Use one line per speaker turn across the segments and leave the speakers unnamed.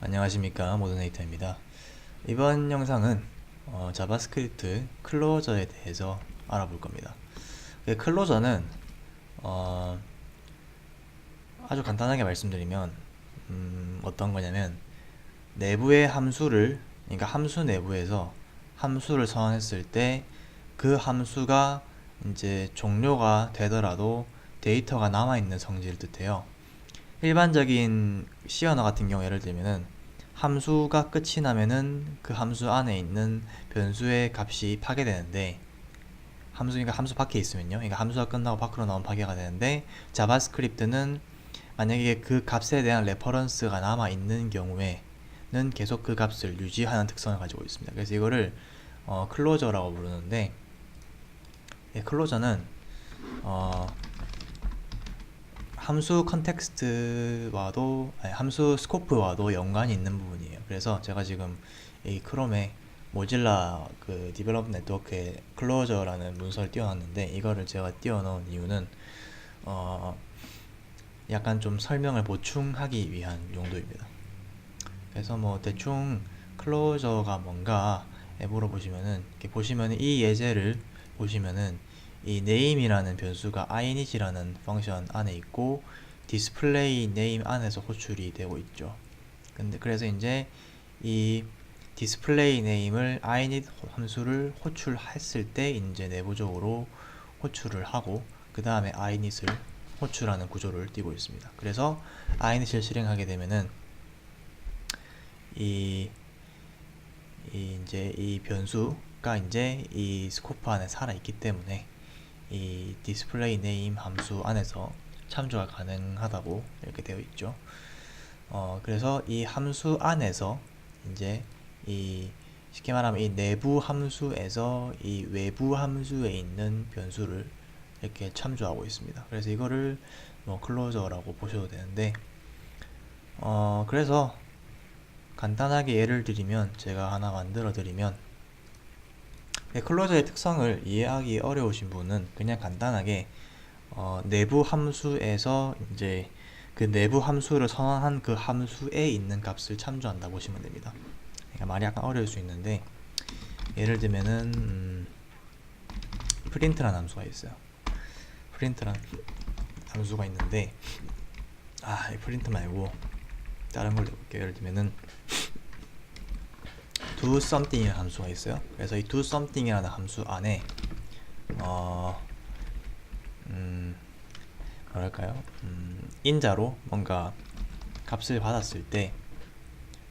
안녕하십니까 모더네이터입니다. 이번 영상은 어, 자바스크립트 클로저에 대해서 알아볼 겁니다. 그 클로저는 어, 아주 간단하게 말씀드리면 음, 어떤 거냐면 내부의 함수를 그러니까 함수 내부에서 함수를 선언했을 때 그 함수가 이제 종료가 되더라도 데이터가 남아 있는 성질을 뜻해요. 일반적인 C 언어 같은 경우 예를 들면은 함수가 끝이 나면은 그 함수 안에 있는 변수의 값이 파괴되는데 함수니까 함수 밖에 있으면요. 그러니까 함수가 끝나고 밖으로 나오면 파괴가 되는데 자바스크립트는 만약에 그 값에 대한 레퍼런스가 남아 있는 경우에는 계속 그 값을 유지하는 특성을 가지고 있습니다. 그래서 이거를 어, 클로저라고 부르는데 예, 클로저는 어, 함수 컨텍스트와도 아니, 함수 스코프와도 연관이 있는 부분이에요. 그래서 제가 지금 이 크롬에 모질라 그 디벨롭 네트워크에 클로저라는 문서를 띄워놨는데 이거를 제가 띄워놓은 이유는 어 약간 좀 설명을 보충하기 위한 용도입니다. 그래서 뭐 대충 클로저가 뭔가 앱으로 보시면은 이렇게 보시면은 이 예제를 보시면은 이 name이라는 변수가 init이라는 펑션 안에 있고 display name 안에서 호출이 되고 있죠. 근데 그래서 이제 이 display name을 init 함수를 호출했을 때 이제 내부적으로 호출을 하고 그 다음에 init을 호출하는 구조를 띄고 있습니다. 그래서 init을 실행하게 되면은 이, 이 이제 이 변수가 이제 이 스코프 안에 살아 있기 때문에 이 display name 함수 안에서 참조가 가능하다고 이렇게 되어 있죠. 어, 그래서 이 함수 안에서 이제 이 쉽게 말하면 이 내부 함수에서 이 외부 함수에 있는 변수를 이렇게 참조하고 있습니다. 그래서 이거를 뭐 클로저라고 보셔도 되는데 어, 그래서 간단하게 예를 들이면 제가 하나 만들어 드리면 네, 클로저의 특성을 이해하기 어려우신 분은 그냥 간단하게 어, 내부 함수에서 이제 그 내부 함수를 선언한 그 함수에 있는 값을 참조한다 보시면 됩니다. 그러니까 말이 약간 어려울 수 있는데 예를 들면은 음, 프린트라는 함수가 있어요. 프린트라는 함수가 있는데 아, 이 프린트 말고 다른 걸 해볼게요. 예를 들면은 do something이라는 함수가 있어요. 그래서 이 do something이라는 함수 안에 어, 음, 뭐랄까요? 음, 인자로 뭔가 값을 받았을 때,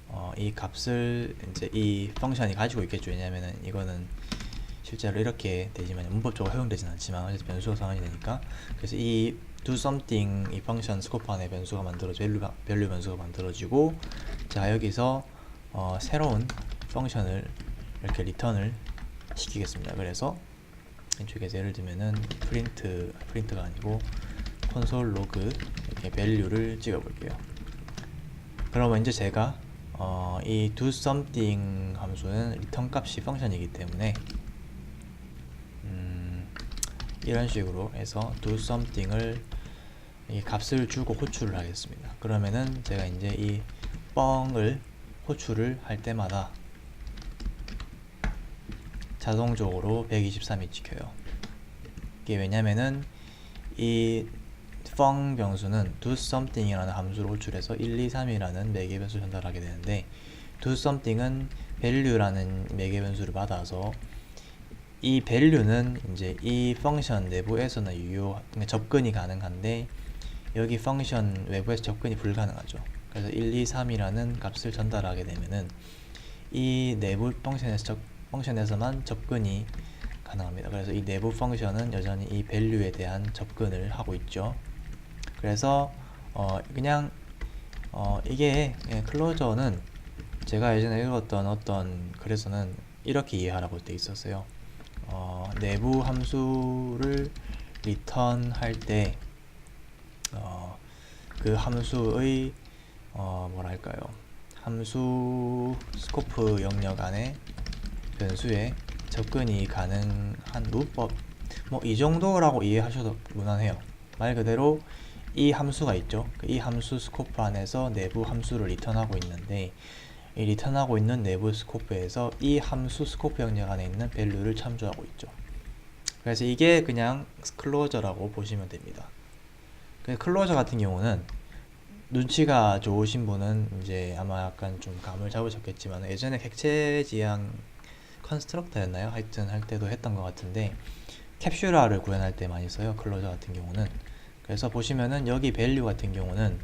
어, 이 값을 이제 이 펑션이 가지고 있겠죠. 왜냐면은 이거는 실제로 이렇게 되지만 문법적으로 허용되진 않지만 어쨌든 변수가 상환이 되니까 그래서 이 do something 이 펑션 스코프 안에 변수가 만들어져 밸류 변수가 만들어지고 자 여기서 어, 새로운 펑션을 이렇게 리턴을 시키겠습니다. 그래서 왼쪽에서 예를 들면은 프린트 프린트가 아니고 콘솔 로그 이렇게 밸류를 찍어 볼게요. 그러면 이제 제가 어, 이 do something 함수는 리턴 값이 펑션이기 때문에 음, 이런 식으로 해서 do something을 이 값을 주고 호출을 하겠습니다. 그러면은 제가 이제 이 뻥을 호출을 할 때마다 자동적으로 123이 찍혀요. 이게 왜냐면은 이 펑 변수는 do something이라는 함수를 호출해서 1, 2, 3이라는 매개 변수를 전달하게 되는데 do something은 value라는 매개 변수를 받아서 이 value는 이제 이 펑션 내부에서는 유효 그러니까 접근이 가능한데 여기 펑션 외부에서 접근이 불가능하죠. 그래서 1, 2, 3이라는 값을 전달하게 되면은 이 내부 펑션에서 접, 펑션에서만 접근이 가능합니다. 그래서 이 내부 펑션은 여전히 이 밸류에 대한 접근을 하고 있죠. 그래서 어 그냥 어 이게 예, 클로저는 제가 예전에 읽었던 어떤 글에서는 이렇게 이해하라고 돼 있었어요. 어 내부 함수를 리턴할 때 어, 그 함수의 어, 뭐랄까요 함수 스코프 영역 안에 변수에 접근이 가능한 문법 뭐 이 정도라고 이해하셔도 무난해요 말 그대로 이 함수가 있죠. 그이 함수 스코프 안에서 내부 함수를 리턴하고 있는데 이 리턴하고 있는 내부 스코프에서 이 함수 스코프 영역 안에 있는 밸류를 참조하고 있죠. 그래서 이게 그냥 클로저라고 보시면 됩니다. 그 클로저 같은 경우는 눈치가 좋으신 분은 이제 아마 약간 좀 감을 잡으셨겠지만 예전에 객체 지향 컨스트럭터였나요? 하여튼 할 때도 했던 것 같은데 캡슐화를 구현할 때 많이 써요. 클로저 같은 경우는. 그래서 보시면은 여기 밸류 같은 경우는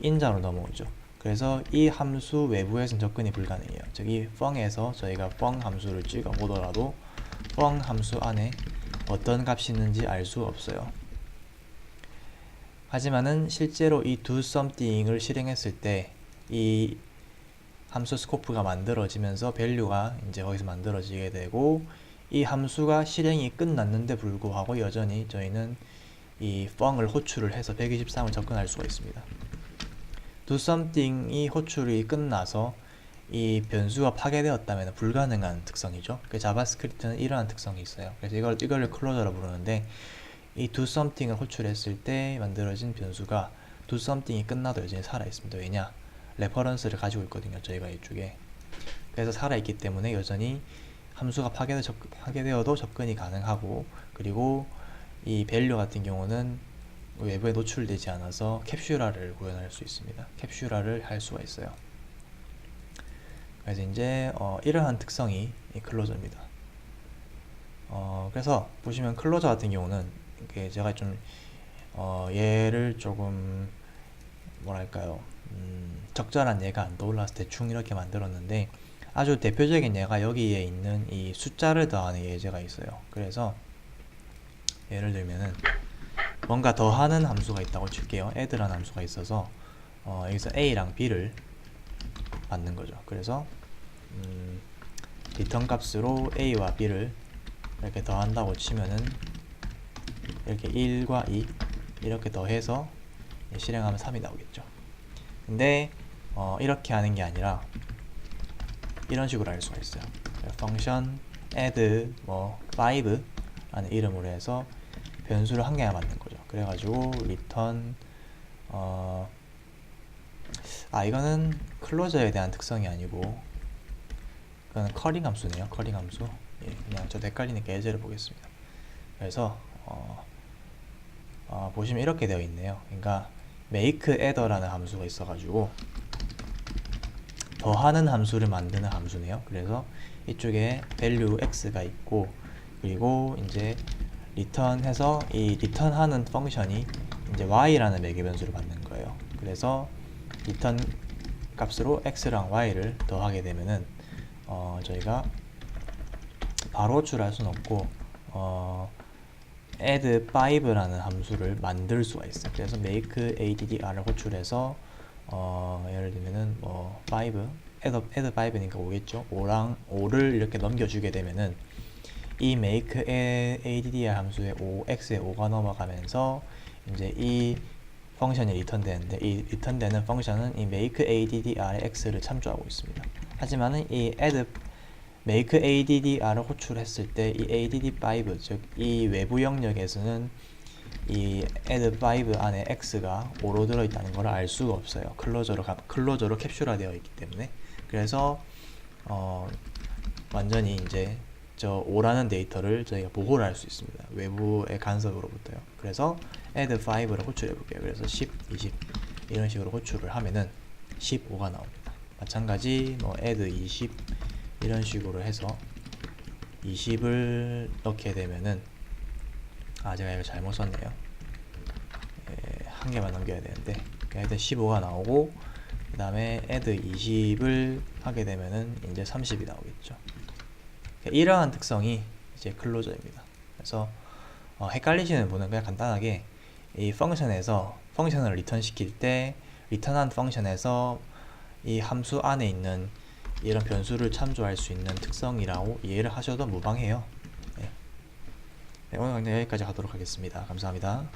인자로 넘어오죠. 그래서 이 함수 외부에서는 접근이 불가능해요. 즉 이 펑에서 저희가 펑 함수를 찍어 보더라도 펑 함수 안에 어떤 값이 있는지 알 수 없어요. 하지만은 실제로 이 do something을 실행했을 때이 함수 스코프가 만들어지면서 밸류가 이제 거기서 만들어지게 되고 이 함수가 실행이 끝났는데 불구하고 여전히 저희는 이 펑을 호출을 해서 123을 접근할 수가 있습니다. do something이 호출이 끝나서 이 변수가 파괴되었다면 불가능한 특성이죠. 그 자바스크립트는 이러한 특성이 있어요. 그래서 이걸 이거를 클로저라 부르는데 이 do something을 호출했을 때 만들어진 변수가 do something이 끝나도 여전히 살아 있습니다. 왜냐? 레퍼런스를 가지고 있거든요. 저희가 이쪽에. 그래서 살아 있기 때문에 여전히 함수가 파괴되, 접, 파괴되어도 접근이 가능하고 그리고 이 밸류 같은 경우는 외부에 노출되지 않아서 캡슐화를 구현할 수 있습니다. 캡슐화를 할 수가 있어요. 그래서 이제 어, 이러한 특성이 이 클로저입니다. 어, 그래서 보시면 클로저 같은 경우는 제가 좀 어, 얘를 조금 뭐랄까요 음, 적절한 예가 안 떠올라서 대충 이렇게 만들었는데 아주 대표적인 예가 여기에 있는 이 숫자를 더하는 예제가 있어요. 그래서 예를 들면은 뭔가 더하는 함수가 있다고 칠게요. add라는 함수가 있어서 어, 여기서 a랑 b를 받는 거죠. 그래서 음, 리턴 값으로 a와 b를 이렇게 더한다고 치면은 이렇게 1과 2 이렇게 더해서 실행하면 3이 나오겠죠. 근데 어, 이렇게 하는 게 아니라 이런 식으로 할 수가 있어요. 펑션 add 뭐 5 라는 이름으로 해서 변수를 한 개나 만든 거죠. 그래가지고 return 어, 아 이거는 클로저에 대한 특성이 아니고 그거는 커링 함수네요. 커링 함수. 예, 그냥 저도 헷갈리니까 예제를 보겠습니다. 그래서 어, 어, 보시면 이렇게 되어 있네요. 그러니까 make adder라는 함수가 있어가지고 더하는 함수를 만드는 함수네요. 그래서 이쪽에 value x가 있고 그리고 이제 return해서 이 return하는 펑션이 이제 y라는 매개 변수를 받는 거예요. 그래서 return 값으로 x랑 y를 더하게 되면은 어, 저희가 바로 호출할 수는 없고 어, add 5라는 함수를 만들 수가 있어요. 그래서 make addr을 호출해서 어, 예를 들면은 뭐 5, add, add 5니까 5겠죠. 5랑 5를 이렇게 넘겨주게 되면은 이 make addr 함수에 5, x에 5가 넘어가면서 이제 이 펑션이 리턴되는데 이 리턴되는 펑션은 이 make addr의 x를 참조하고 있습니다. 하지만은 이 add make addr을 호출했을 때 이 add5 즉 이 외부 영역에서는 이 add5 안에 x가 5로 들어있다는 걸 알 수가 없어요. 클로저로 가, 클로저로 캡슐화 되어 있기 때문에 그래서 어, 완전히 이제 저 5라는 데이터를 저희가 보호를 할 수 있습니다. 외부의 간섭으로부터요. 그래서 add5를 호출해 볼게요. 그래서 10, 20 이런 식으로 호출을 하면은 15가 나옵니다. 마찬가지 뭐 add 20 이런 식으로 해서 20을 넣게 되면은 아 제가 이거 잘못 썼네요. 예, 한 개만 넘겨야 되는데 add 15가 나오고 그 다음에 add 20을 하게 되면은 이제 30이 나오겠죠. 이러한 특성이 이제 클로저입니다. 그래서 어, 헷갈리시는 분은 그냥 간단하게 이 펑션에서 펑션을 리턴 시킬 때 리턴한 펑션에서 이 함수 안에 있는 이런 변수를 참조할 수 있는 특성이라고 이해를 하셔도 무방해요. 네. 네, 오늘 강좌 여기까지 하도록 하겠습니다. 감사합니다.